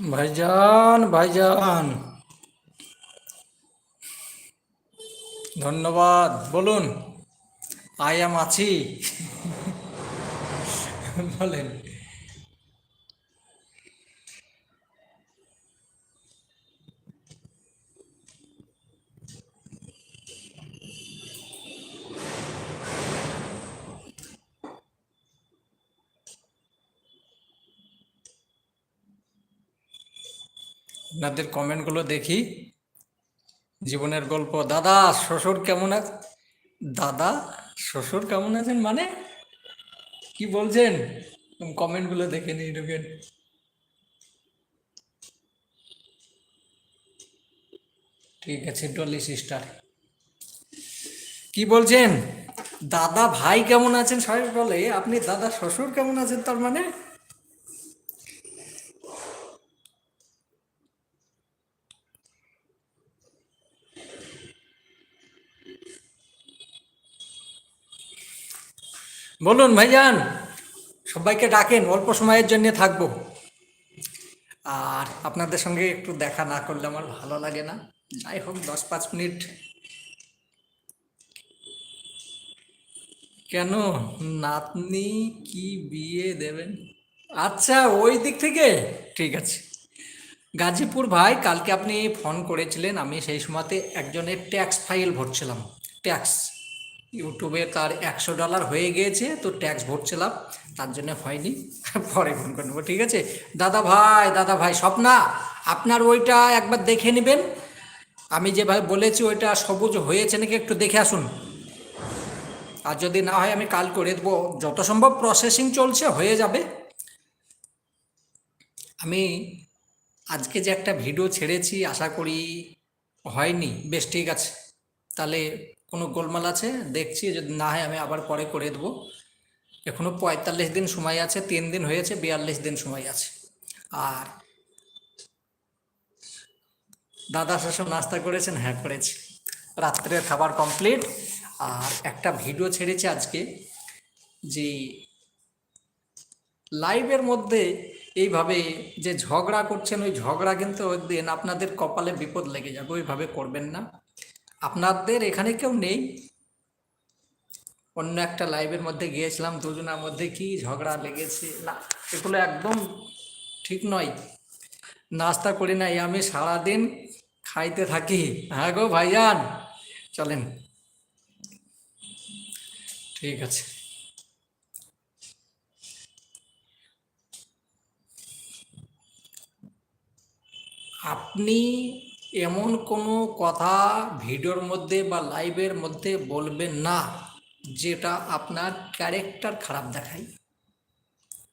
ভাইজান ভাইজান। ধন্যবাদ বলুন আই এম আছি। বলেন। আপনাদের কমেন্টগুলো দেখি। জীবনের গল্প, দাদা, শ্বশুর কেমন আছে দাদা, শ্বশুর কেমন আছেন মানে? কি বলছেন? কমেন্টগুলো দেখে নিই ঢুকেন। ঠিক আছে, ডলি সিস্টার। কি বলছেন? দাদা, ভাই কেমন আছেন? সবাই বলে, আপনি দাদা, শ্বশুর কেমন আছেন তার মানে? বলুন ভাইজান, সবাইকে ডাকেন, অল্প সময়ের জন্য থাকব। আর আপনাদের সঙ্গে একটু দেখা না করলে আমার ভালো লাগে না। যাই হোক, দশ পাঁচ মিনিট। কেন নাতনি কি বিয়ে দেবেন? আচ্ছা ওই দিক থেকে? ঠিক আছে। গাজীপুর ভাই, কালকে আপনি ফোন করেছিলেন, আমি সেই সময়তে একজনের ট্যাক্স ফাইল ভরছিলাম। ট্যাক্স। ইউটিউবে তার একশো ডলার হয়ে গিয়েছে, তো ট্যাক্স ভরছিলাম তার জন্য হয়নি। পরে ফোন করে নেব, ঠিক আছে? দাদা ভাই দাদা ভাই, স্বপ্না, আপনার ওইটা একবার দেখে নেবেন। আমি যেভাবে বলেছি, ওইটা সবুজ হয়েছে নাকি একটু দেখে আসুন। আর যদি না হয়, আমি কাল করে দেবো। যত সম্ভব প্রসেসিং চলছে, হয়ে যাবে। আমি আজকে যে একটা ভিডিও ছেড়েছি, আশা করি হয়নি। বেশ, ঠিক আছে। তাহলে কোনো গোলমাল আছে? দেখছি যদি না হয় আমি আবার পরে করে দেবো। এখনও পঁয়তাল্লিশ দিন সময় আছে, তিন দিন হয়েছে, বিয়াল্লিশ দিন সময় আছে। আর দাদা শাসন নাস্তা করেছেন? হ্যাঁ করেছি। রাত্রের খাবার কমপ্লিট আর একটা ভিডিও ছেড়েছে আজকে, যে লাইভের মধ্যে এইভাবে যে ঝগড়া করছেন, ওই ঝগড়া কিন্তু একদিন আপনাদের কপালে বিপদ লেগে যাবে, ওইভাবে করবেন না। আপনাদের এখানে কেউ নেই? অন্য একটা লাইভের মধ্যে গিয়েছিলাম, দুজনের মধ্যে কি ঝগড়া লেগেছে? না, এগুলো একদম ঠিক নয়। নাস্তা করি নাই, আমি সারাদিন খাইতে থাকি। হ্যাঁ গো ভাইয়ান চলেন। ঠিক আছে। আপনি এমন কোনো কথা ভিডিওর মধ্যে বা লাইভের মধ্যে বলবেন না, যেটা আপনার ক্যারেক্টার খারাপ দেখায়।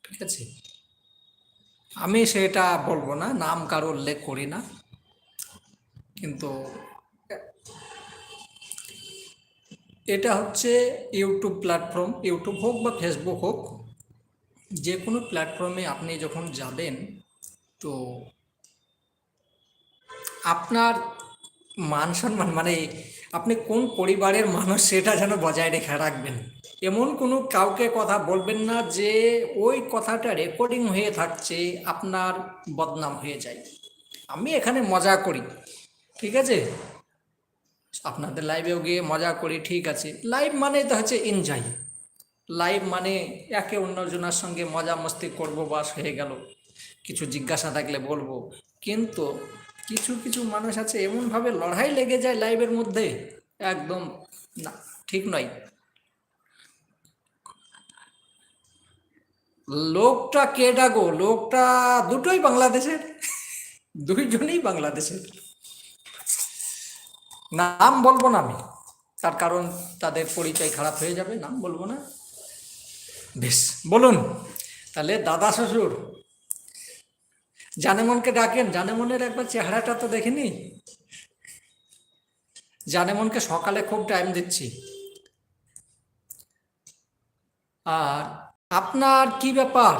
ঠিক আছে? আমি সেটা বলব না, নাম কারও উল্লেখ করি না। কিন্তু এটা হচ্ছে ইউটিউব প্ল্যাটফর্ম ইউটিউব হোক বা ফেসবুক হোক, যে কোনো প্ল্যাটফর্মে আপনি যখন যাবেন, তো আপনার মান সম্মান মানে আপনি কোন পরিবারের মানুষ সেটা যেন বজায় রেখে রাখবেন। এমন কোনো কাউকে কথা বলবেন না যে ওই কথাটা রেকর্ডিং হয়ে থাকছে, আপনার বদনাম হয়ে যায়। আমি এখানে মজা করি, ঠিক আছে? আপনাদের লাইভেও গিয়ে মজা করি, ঠিক আছে? লাইভ মানে তো হচ্ছে এনজয় লাইভ মানে একে অন্যজনের সঙ্গে মজা মস্তি করব, বাস হয়ে গেল। কিছু জিজ্ঞাসা থাকলে বলব। কিন্তু কিছু কিছু মানুষ আছে, এমনভাবে লড়াই লেগে যায় লাইভের মধ্যে। একদম, না, ঠিক নয়। লোকটা কে ডাকো? লোকটা দুটোই বাংলাদেশের, দুইজনেই বাংলাদেশের। নাম বলব না আমি, তার কারণ তাদের পরিচয় খারাপ হয়ে যাবে, নাম বলব না। বেশ, বলুন, তাহলে দাদা শ্বশুর জানেমনকে ডাকেন। জানেমনের একবার চেহারাটা তো দেখেনি। জানেমনকে সকালে খুব টাইম দিচ্ছি। আর আপনার কি ব্যাপার?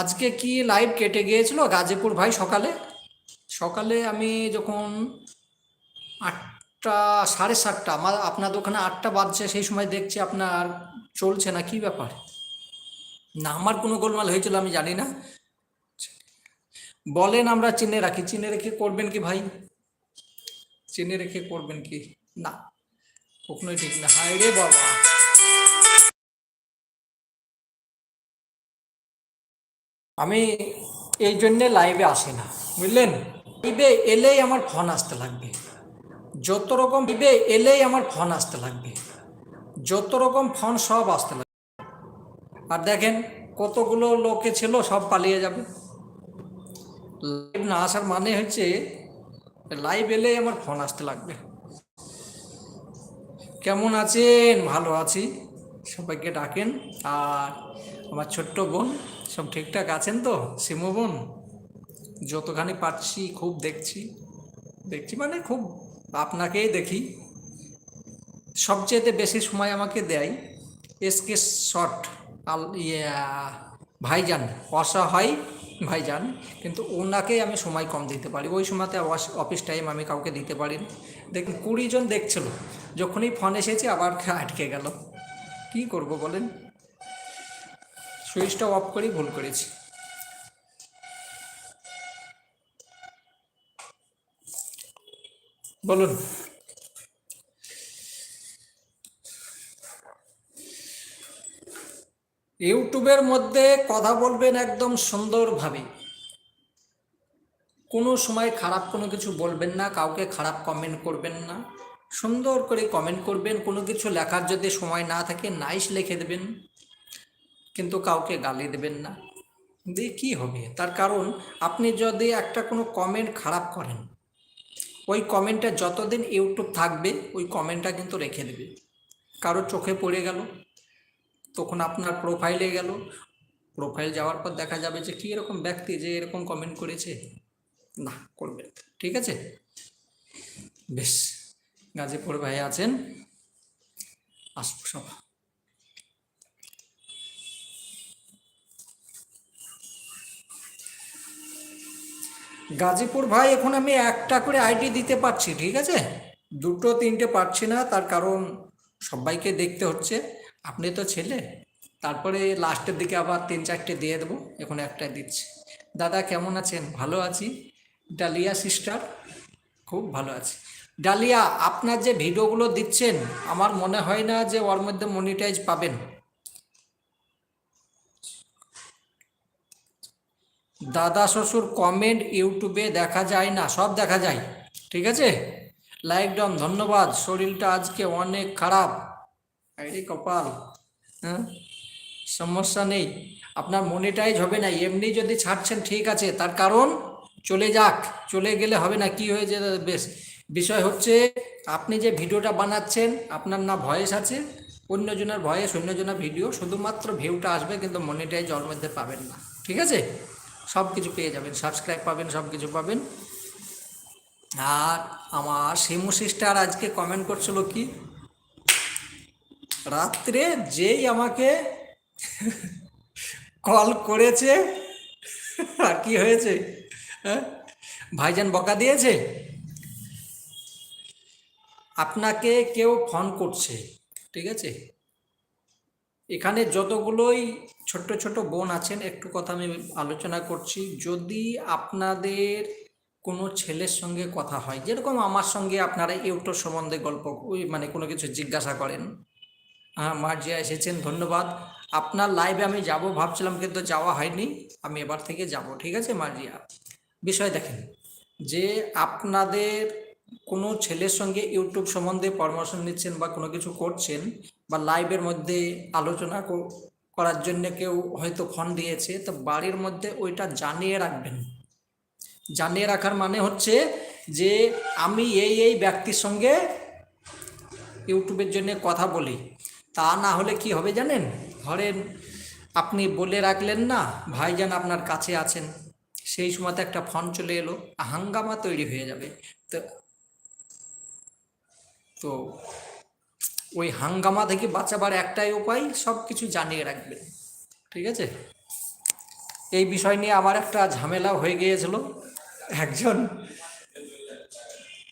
আজকে কি লাইভ কেটে গিয়েছিল? গাজীপুর ভাই সকালে? সকালে আমি যখন আটটা, সাড়ে সাতটা, আমার আপনার দোকানে আটটা বাজছে, সেই সময় দেখছি আপনার চলছে না, কি ব্যাপার? না, আমার কোনো গোলমাল হয়েছিল, আমি জানি না। বলেন আমরা চিনে রাখি। চিনে রেখে করবেন কি ভাই? চিনে রেখে করবেন কি? না, কখনোই ঠিক না। হায় রে বাবা। আমি এই জন্যে লাইভে আসি না, বুঝলেন? লাইভে এলেই আমার ফোন আসতে লাগবে। যত রকম লাইভে এলেই আমার ফোন আসতে লাগবে। যত রকম ফোন সব আসতে লাগবে। আর দেখেন, কতগুলো লোকে ছিল, সব পালিয়ে যাবে। লাইভ না আসার মানে হচ্ছে লাইভ এলেই আমার ফোন আসতে লাগবে। কেমন আছেন? ভালো আছি। সবাইকে ডাকেন। আর আমার ছোট্ট বোন, সব ঠিকঠাক আছেন তো? সিমো বোন, যতখানি পারছি খুব দেখছি। দেখছি মানে খুব আপনাকেই দেখি। সবচেয়েতে বেশি সময় আমাকে দেয় এসকে শর্ট, আল ইয়া, ভাইজান, অসহায় ভাইজান, কিন্তু ওনাকেই আমি সময় কম দিতে পারি। ওই সময়তে অফিস টাইম আমি কাউকে দিতে পারি দেখুন, কুড়ি জন দেখছিল। যখনই ফোন এসেছে, আবার আটকে গেল। কি করব বলেন? সুইচটা অফ করেই ভুল করেছি। বলুন। ইউটিউবের মধ্যে কথা বলবেন একদম সুন্দরভাবে। কোনো সময় খারাপ কোনো কিছু বলবেন না, কাউকে খারাপ কমেন্ট করবেন না। সুন্দর করে কমেন্ট করবেন, কোনো কিছু লেখার যদি সময় না থাকে নাইস লিখে দেবেন, কিন্তু কাউকে গালি দেবেন না। দিয়ে কী হবে? তার কারণ আপনি যদি একটা কোনো কমেন্ট খারাপ করেন, ওই কমেন্টটা যতদিন ইউটিউব থাকবে, ওই কমেন্টটা কিন্তু রেখে দেবে। কারও চোখে পড়ে গেল তখন আপনার প্রোফাইলে গেল। প্রোফাইল যাওয়ার পর দেখা যাবে যে কী এরকম ব্যক্তি যে এরকম কমেন্ট করেছে। না করবেন না। ঠিক আছে? বেশ, গাজীপুর ভাই আছেন। আসব সব। গাজীপুর ভাই, এখন আমি একটা করে আইডি দিতে পারছি, ঠিক আছে? দুটো, তিনটে পারছি না, তার কারণ সবাইকে দেখতে হচ্ছে। আপনি তো ছেলে, তারপরে লাস্টের দিকে আবার তিন চারটে দিয়ে দেবো, এখন একটাই দিচ্ছি। দাদা কেমন আছেন? ভালো আছি। ডালিয়া সিস্টার খুব ভালো আছি। ডালিয়া, আপনার যে ভিডিওগুলো দিচ্ছেন, আমার মনে হয় না যে ওর মধ্যে মনিটাইজ পাবেন। দাদা শ্বশুর কমেন্ট ইউটিউবে দেখা যায় না, সব দেখা যায়, ঠিক আছে? লাইক ডাউন ধন্যবাদ। শরীরটা আজকে অনেক খারাপ। আরে কপাল হ্যাঁ? সমস্যা নেই। আপনার মনিটাইজ হবে না এমনি যদি ছাড়ছেন, ঠিক আছে। তার কারণ, চলে যাক। চলে গেলে হবে না, কি হয়ে হয়েছে? বেশ। বিষয় হচ্ছে, আপনি যে ভিডিওটা বানাচ্ছেন, আপনার না ভয়েস আছে, অন্যজনের ভয়েস, অন্যজনের ভিডিও, শুধুমাত্র ভিউটা আসবে, কিন্তু মনিটাইজ ওর মধ্যে পাবেন না। ঠিক আছে? সব কিছু পেয়ে যাবেন। সাবস্ক্রাইব পাবেন, সব কিছু পাবেন। আর আমার শিমু সিস্টার আজকে কমেন্ট করছিল কি? রাত্রে যেই আমাকে কল করেছে, আর কি হয়েছে? হ্যাঁ? ভাইজান বকা দিয়েছে? আপনাকে কেউ ফোন করছে, ঠিক আছে? এখানে যতগুলোই ছোট্ট ছোট বোন আছেন, একটু কথা আমি আলোচনা করছি। যদি আপনাদের কোনো ছেলের সঙ্গে কথা হয়, যেরকম আমার সঙ্গে আপনারা ইউটিউব সম্বন্ধে গল্প মানে কোনো কিছু জিজ্ঞাসা করেন হ্যাঁ মার্জিয়া এসেছেন, ধন্যবাদ। আপনার লাইভে আমি যাব, ভাবছিলাম কিন্তু যাওয়া হয়নি। আমি এবার থেকে যাব, ঠিক আছে মার্জিয়া বিষয় দেখেন, যে আপনাদের কোনো ছেলের সঙ্গে ইউটিউব সম্বন্ধে পরামর্শ নিচ্ছেন বা কোনো কিছু করছেন বা লাইভের মধ্যে আলোচনা করার জন্য কেউ হয়তো ফোন দিয়েছে, তো বাড়ির মধ্যে ওইটা জানিয়ে রাখবেন। জানিয়ে রাখার মানে হচ্ছে যে আমি এই এই ব্যক্তির সঙ্গে ইউটিউবের জন্য কথা বলি। তা না হলে কি হবে জানেন? ধরেন আপনি বলে রাখলেন না, ভাইজান আপনার কাছে আছেন। সেই সময়তে একটা ফোন চলে এলো, হাঙ্গামা তৈরি হয়ে যাবে। তো তো ওই হাঙ্গামা থেকে বাঁচাবার একটাই উপায় সব কিছু জানিয়ে রাখবেন। ঠিক আছে? এই বিষয় নিয়ে আমার একটা ঝামেলা হয়ে গিয়েছিল। একজন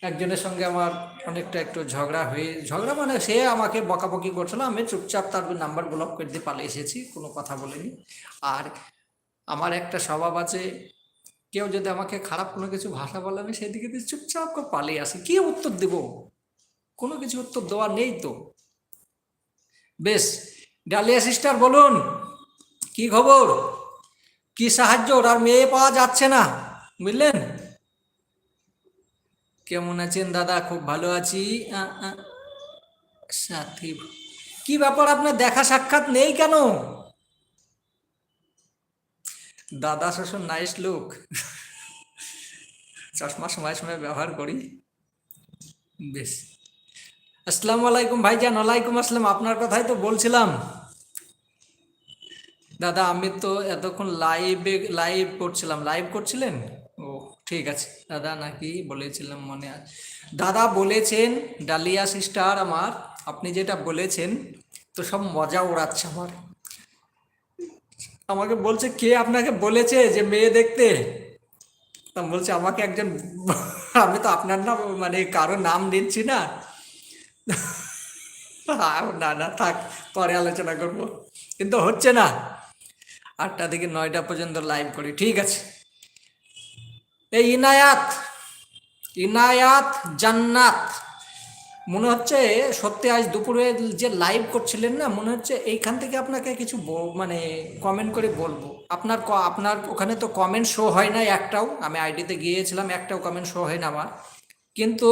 একজনের সঙ্গে আমার অনেকটা একটু ঝগড়া হয়ে, ঝগড়া মানে সে আমাকে বকাবকি করছিল, আমি চুপচাপ তার নাম্বার ব্লক করে দিয়ে পালিয়ে এসেছি, কোনো কথা বলিনি। আর আমার একটা স্বভাব আছে, কেউ যদি আমাকে খারাপ কোনো কিছু ভাষা বলে, আমি সেদিকে দিয়ে চুপচাপ করে পালিয়ে আসি। কি উত্তর দেব? কোনো কিছু উত্তর দেওয়া নেই তো। বেশ, ডালিয়া সিস্টার বলুন, কি খবর? কি সাহায্য? ওর আর মেয়ে পাওয়া যাচ্ছে না, বুঝলেন? কেমন আছেন দাদা? খুব ভালো আছি। সাথী কি ব্যাপার, আপনার দেখা সাক্ষাৎ নেই কেন? দাদা শ্বশুর নাইস লুক চশমা সময় সময় ব্যবহার করি। বেশ। আসসালামু আলাইকুম ভাইজান, ওয়ালাইকুম আসসালাম। আপনার কথাই তো বলছিলাম। দাদা, আমি তো এতক্ষণ লাইভে লাইভ করছিলাম। লাইভ করছিলেন? ও। ঠিক আছে। দাদা নাকি বলেছিলাম মনে দাদা বলেছেন, ডালিয়া সিস্টার আমার, আপনি যেটা বলেছেন, তো সব মজা ওড়াচ্ছে আমার। আমাকে বলছে, কে আপনাকে বলেছে যে মেয়ে দেখতে? তা বলছে, আমাকে একজন, আমি তো আপনার নাম মানে কারও নাম নিচ্ছি না। না না, থাক, পরে আলোচনা করব। কিন্তু হচ্ছে না। আটটা থেকে নয়টা পর্যন্ত লাইভ করি, ঠিক আছে। এই ইনায়াত ইনায়াত জান্নাত। মনে হচ্ছে সত্যি আজ দুপুরে যে লাইভ করছিলেন না, মনে হচ্ছে এইখান থেকে আপনাকে কিছু মানে কমেন্ট করে বলব। আপনার আপনার ওখানে তো কমেন্ট শো হয় না একটাও। আমি আইডিতে গিয়েছিলাম, একটাও কমেন্ট শো হয় না আমার। কিন্তু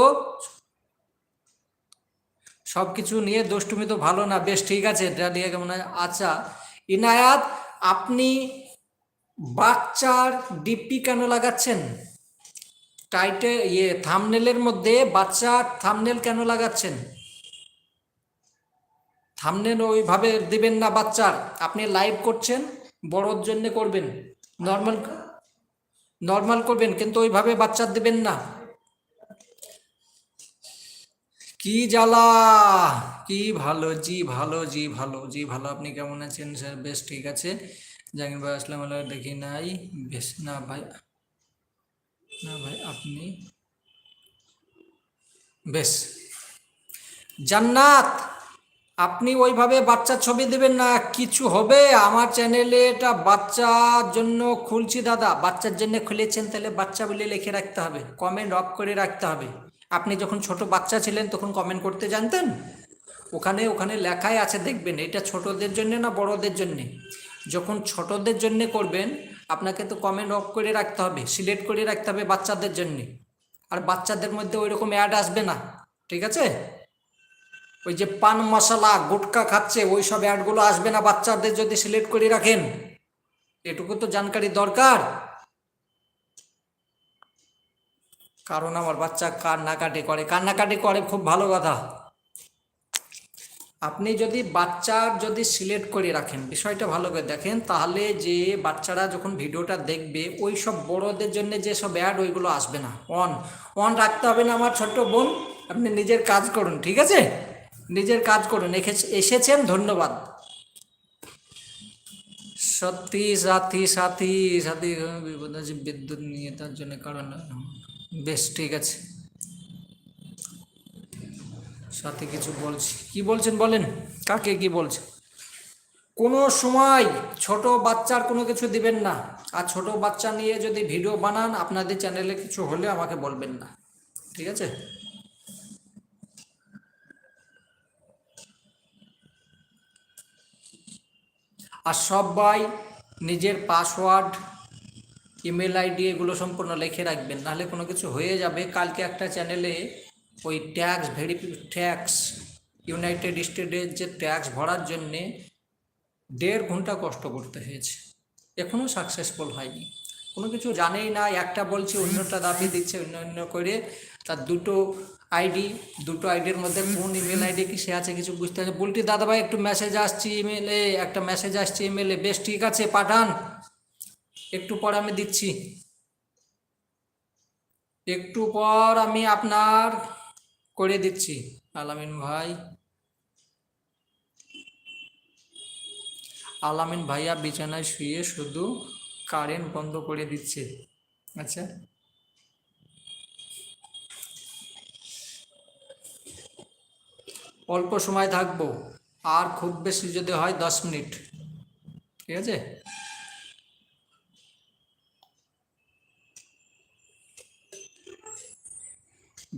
সব কিছু নিয়ে দুষ্টুমি তো ভালো না। বেশ ঠিক আছে ডালিয়া কেমন? আচ্ছা। ইনায়াত, আপনি বাচ্চার ডিপি কেন লাগাচ্ছেন? টাইটে ইয়ে থামনেলের মধ্যে বাচ্চার থামনেল কেন লাগাচ্ছেন? থামনেল ওইভাবে দিবেন না বাচ্চার। আপনি লাইভ করছেন, বড়োর জন্য করবেন। নর্মাল নর্মাল করবেন, কিন্তু ওইভাবে বাচ্চার দিবেন না। কি জ্বালা! কি ভালো, জি ভালো জি ভালো জি ভালো। আপনি কেমন আছেন, স্যার? বেশ, ঠিক আছে। জাহাঙ্গীর ভাই, আসলাম আলাইকুম দেখি নাই, বেশ, না ভাই না ভাই, আপনি? বেশ। জান্নাত, আপনি ওইভাবে বাচ্চার ছবি দেবেন না, কিছু হবে? আমার চ্যানেলে এটা বাচ্চার জন্য খুলছি দাদা। বাচ্চার জন্য খুলেছেন, তাহলে বাচ্চা বলে লিখে রাখতে হবে। কমেন্ট অফ করে রাখতে হবে। আপনি যখন ছোট বাচ্চা ছিলেন, তখন কমেন্ট করতে জানতেন? ওখানে ওখানে লেখাই আছে, দেখবেন। এটা ছোটদের জন্য না বড়দের জন্যে? যখন ছোটদের জন্য করবেন, আপনাকে তো কমেন্ট অফ করে রাখতে হবে সিলেক্ট করে রাখতে হবে বাচ্চাদের জন্যে। আর বাচ্চাদের মধ্যে ওই রকম অ্যাড আসবে না, ঠিক আছে? ওই যে পান মশলা, গুটকা খাচ্ছে, ওই সব অ্যাডগুলো আসবে না বাচ্চাদের যদি সিলেক্ট করে রাখেন। এটুকু তো জানকারি দরকার। কারণ আমার বাচ্চা কান্নাকাটি করে। কান্নাকাটি করে খুব ভালো কথা। আপনি যদি বাচ্চার যদি সিলেক্ট করে রাখেন, বিষয়টা ভালো করে দেখেন, তাহলে যে বাচ্চারা যখন ভিডিওটা দেখবে, ওই সব বড়দের জন্য যে সব অ্যাড ওইগুলো আসবে না। অন অন রাখতে হবে না আমার ছোট্ট বোন, আপনি নিজের কাজ করুন, ঠিক আছে? নিজের কাজ করুন এসেছেন, ধন্যবাদ। সত্যি, সাথী সাথী সাথী বিদ্যুৎ নিয়ে তার জন্য কারণ বেশ, ঠিক আছে। সাথে কিছু বলছি। কি বলছেন বলেন? কাকে কি বলছেন কোনো সময় ছোট বাচ্চার কোনো কিছু দিবেন না। আর ছোট বাচ্চা নিয়ে যদি ভিডিও বানান, আপনাদের চ্যানেলে কিছু হলে আমাকে বলবেন না। ঠিক আছে? আর সবাই নিজের পাসওয়ার্ড, ইমেল আইডি এগুলো সম্পূর্ণ লিখে রাখবেন। নাহলে কোনো কিছু হয়ে যাবে। কালকে একটা চ্যানেলে ওই ট্যাক্স ভেরিফি ট্যাক্স ইউনাইটেড স্টেটের যে ট্যাক্স ভরার জন্যে দেড় ঘণ্টা কষ্ট করতে হয়েছে। এখনও সাকসেসফুল হয়নি। কোনো কিছু জানেই না, একটা বলছে, অন্যটা দাবি দিচ্ছে, অন্য অন্য করে। তার দুটো আইডি দুটো আইডির মধ্যে কোন ইমেল আইডি কি সে আছে কিছু বুঝতে পারছে বলটি দাদাভাই, একটু মেসেজ আসছে ইমেলে একটা মেসেজ আসছে ইমেলে বেশ, ঠিক আছে, পাঠান। একটু পর আমি দিচ্ছি। একটু পর আমি আপনার করে দিচ্ছি। আলামিন ভাই। আলামিন ভাইয়া বিছানায় শুয়ে শুধু কারেন্ট বন্ধ করে দিচ্ছে। আচ্ছা। অল্প সময় থাকব। আর খুব বেশি যদি হয় দশ মিনিট। ঠিক আছে?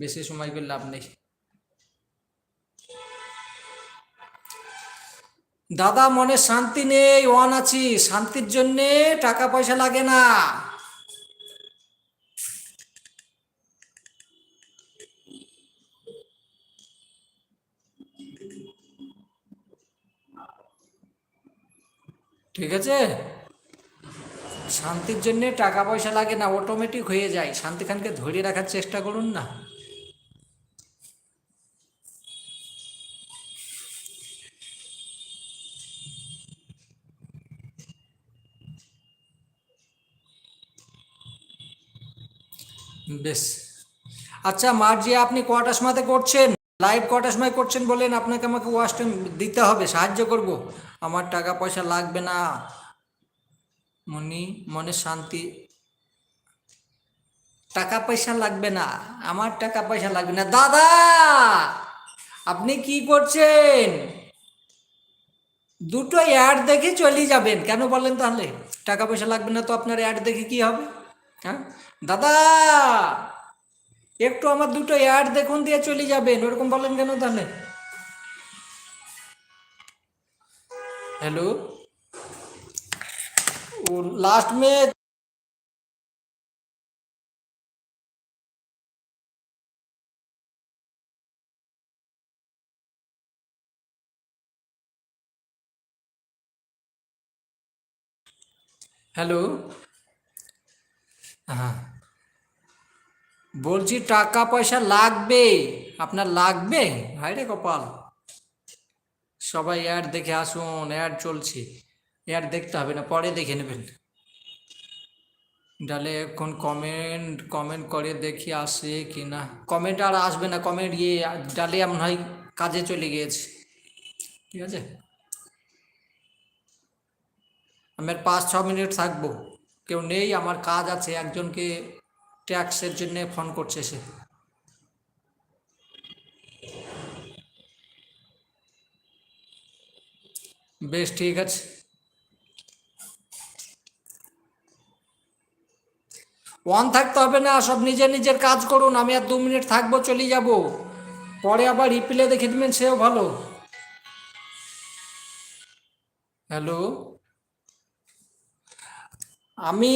বেশি সময় করে লাভ নেই। দাদা, মনে শান্তি নেই, ওয়ান আছি। শান্তির জন্যে টাকা পয়সা লাগে না। ঠিক আছে? শান্তির জন্য টাকা পয়সা লাগে না অটোমেটিক হয়ে যায়। শান্তিখানকে ধরে রাখার চেষ্টা করুন না। বেশ। আচ্ছা মার্জি আপনি কটার সময়তে করছেন? লাইভ কটার সময় করছেন বলেন? আপনাকে আমাকে ওয়াশ টাইম দিতে হবে, সাহায্য করব। আমার টাকা পয়সা লাগবে না। মনি, মনে শান্তি। টাকা পয়সা লাগবে না। আমার টাকা পয়সা লাগবে না। দাদা, আপনি কি করছেন? দুটো অ্যাড দেখে চলে যাবেন। কেন বলেন তাহলে? টাকা পয়সা লাগবে না তো আপনার অ্যাড দেখে কি হবে? হ্যাঁ? দাদা! একটু আমার দুটো অ্যাড দেখুন, দিয়ে চলে যাবেন। ওরকম বলেন কেন তাহলে? হ্যালো লাস্ট মে হ্যালো হ্যাঁ। বলছি টাকা পয়সা লাগবে? আপনার লাগবে? হায় রে কপাল। সবাই অ্যাড দেখে আসুন অ্যাড চলছে। অ্যাড দেখতে হবে না, পরে দেখে নেবেন। ডালে এখন কমেন্ট কমেন্ট করে দেখি আসে কি না। কমেন্ট আর আসবে না কমেন্ট ইয়ে ডালে এমন হয় কাজে চলে গিয়েছে। ঠিক আছে? আমি আর পাঁচ ছ মিনিট থাকব। কেউ নেই, আমার কাজ আছে, একজনকে ট্যাক্সের জন্য ফোন করছে সে। বেশ, ঠিক আছে। ওয়ান থাকতে হবে না, সব নিজের নিজের কাজ করুন, আমি আর দু মিনিট থাকব, চলে যাব। পরে আবার রিপ্লে দেখে দেবেন, সেও ভালো। হ্যালো আমি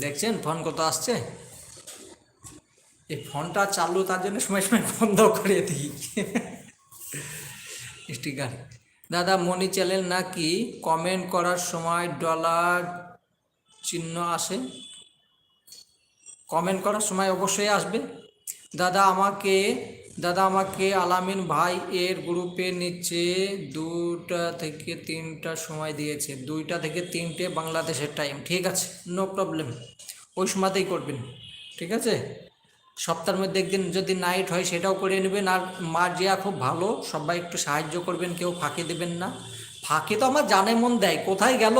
দেখছেন? ফোন কত আসছে? এই ফোনটা চালু তার জন্য সময় সময় বন্ধ করে দিই। স্টিকার। দাদা মনি চ্যানেল নাকি কমেন্ট করার সময় ডলার চিহ্ন আসে? কমেন্ট করার সময় অবশ্যই আসবে। দাদা, আমাকে দাদা, আমাকে আলামিন ভাই এর গ্রুপে নিচে দুটা থেকে তিনটা সময় দিয়েছে। দুইটা থেকে তিনটে বাংলাদেশের টাইম ঠিক আছে? নো প্রবলেম ওই সময়তেই করবেন, ঠিক আছে? সপ্তাহের মধ্যে একদিন যদি নাইট হয়, সেটাও করে নেবেন। আর মার্জিয়া খুব ভালো, সবাই একটু সাহায্য করবেন, কেউ ফাঁকি দেবেন না। ফাঁকি তো আমার জানে মন দেয়, কোথায় গেল?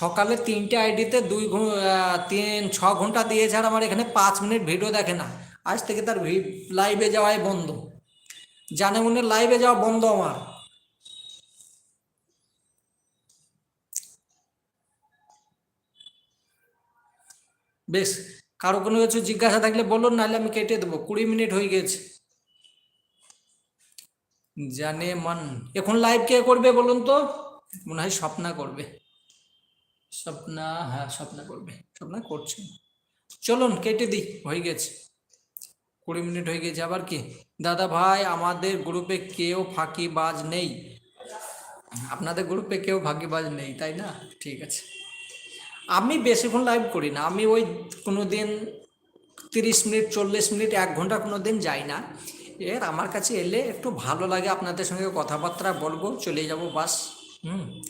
সকালে তিনটে আইডিতে দুই তিন, ছ ঘণ্টা দিয়েছে, আর আমার এখানে পাঁচ মিনিট ভিডিও দেখে না। আজ থেকে তার লাইভে যাওয়াই বন্ধ। জানে মনে লাইভে যাওয়া বন্ধ আমার। বেশ, কারও কোনো কিছু জিজ্ঞাসা থাকলে বলুন, নাহলে আমি কেটে দেবো। কুড়ি মিনিট হয়ে গেছে। জানে মান এখন লাইভ কে করবে বলুন তো? মনে হয় স্বপ্না করবে। স্বপ্না হ্যাঁ স্বপ্না করবে। স্বপ্না করছে। চলুন, কেটে দিই, হয়ে গেছে। কুড়ি মিনিট হয়ে গেছে, আবার কি? দাদা ভাই, আমাদের গ্রুপে কেউ ফাঁকিবাজ নেই। আপনাদের গ্রুপে কেউ ফাঁকিবাজ নেই, তাই না? ঠিক আছে। আমি বেশিক্ষণ লাইভ করি না। আমি ওই কোনো দিন তিরিশ মিনিট, চল্লিশ মিনিট, এক ঘণ্টা কোনো দিন যাই না। এর আমার কাছে এলে একটু ভালো লাগে, আপনাদের সঙ্গে কথাবার্তা বলব, চলে যাব বাস, হুম?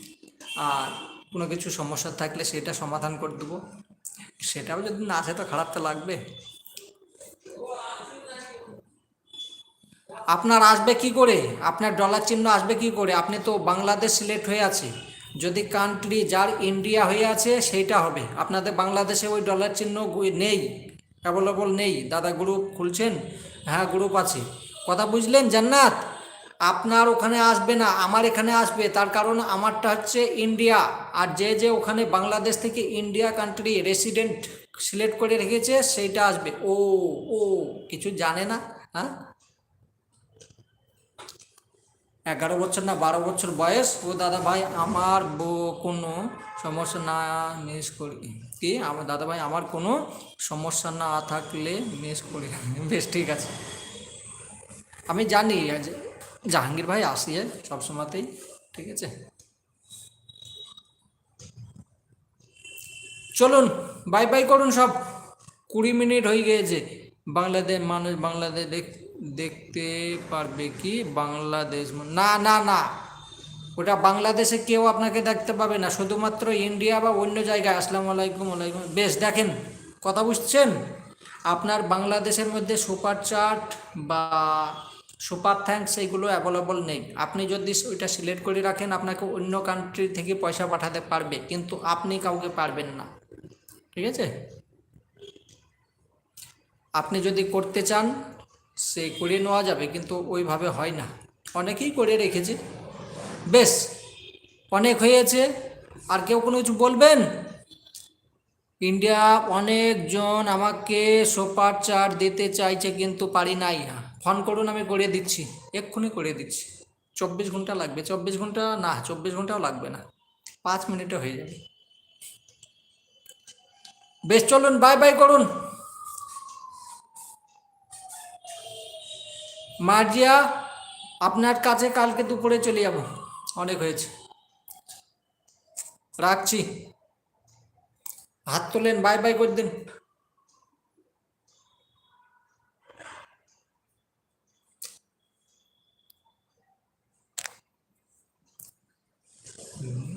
আর কোনো কিছু সমস্যা থাকলে সেটা সমাধান করে দেবো। সেটাও যদি না আসে তো খারাপ তো লাগবে। আপনার আসবে কি করে? আপনার ডলার চিহ্ন আসবে কি করে? আপনি তো বাংলাদেশ সিলেক্ট হয়ে আছে। যদি কান্ট্রি যার ইন্ডিয়া হয়ে আছে, সেইটা হবে। আপনাদের বাংলাদেশে ওই ডলার চিহ্ন নেই। অ্যাভেলেবল নেই। দাদা গ্রুপ খুলছেন? হ্যাঁ গ্রুপ আছে। কথা বুঝলেন, জান্নাত? আপনার ওখানে আসবে না, আমার এখানে আসবে। তার কারণ আমারটা হচ্ছে ইন্ডিয়া আর যে যে ওখানে বাংলাদেশ থেকে ইন্ডিয়া কান্ট্রি রেসিডেন্ট সিলেক্ট করে রেখেছে, সেইটা আসবে। ও ও, কিছু জানে না হ্যাঁ? এগারো বছর না বারো বছর বয়স। ও দাদা ভাই আমার কোনো সমস্যা না মিস করি। কি? আমার দাদা ভাই আমার কোনো সমস্যা না থাকলে মিস করি। বেশ, ঠিক আছে। আমি জানি জাহাঙ্গীর ভাই আসি সব সময়তেই, ঠিক আছে? চলুন বাই বাই করুন সব। কুড়ি মিনিট হয়ে গিয়েছে। বাংলাদেশ, মানুষ বাংলাদেশ দেখ- দেখতে পারবে কি বাংলাদেশ না না না। ওটা বাংলাদেশে কেউ আপনাকে দেখতে পাবে না। শুধুমাত্র ইন্ডিয়া বা অন্য জায়গায়। আসসালামু আলাইকুম আলাইকুম বেশ, দেখেন, কথা বুঝছেন? আপনার বাংলাদেশের মধ্যে সুপার চার্ট বা সুপার থ্যাঙ্কস এইগুলো অ্যাভেলেবল নেই। আপনি যদি ওইটা সিলেক্ট করে রাখেন, আপনাকে অন্য কান্ট্রি থেকে পয়সা পাঠাতে পারবে, কিন্তু আপনি কাউকে পারবেন না। ঠিক আছে? আপনি যদি করতে চান সে করে নেওয়া যাবে, কিন্তু ওইভাবে হয় না। অনেকেই করে রেখেছে। বেশ, অনেক হয়েছে। আর কেউ কোনো কিছু বলবেন? ইন্ডিয়া অনেকজন আমাকে সুপার চার্ট দিতে চাইছে, কিন্তু পারি নাই। ফোন করুন, আমি করে দিচ্ছি। এক্ষুনি করে দিচ্ছি। চব্বিশ ঘণ্টা লাগবে। চব্বিশ ঘণ্টা না, চব্বিশ ঘন্টাও লাগবে না। পাঁচ মিনিটে হয়ে যাবে। বেশ, চলুন, বাই বাই করুন। মার্জিয়া, আপনার কাছে কালকে দুপুরে চলে যাব। অনেক হয়েছে। রাখছি। হাত তোলেন, বাই বাই করে দিন।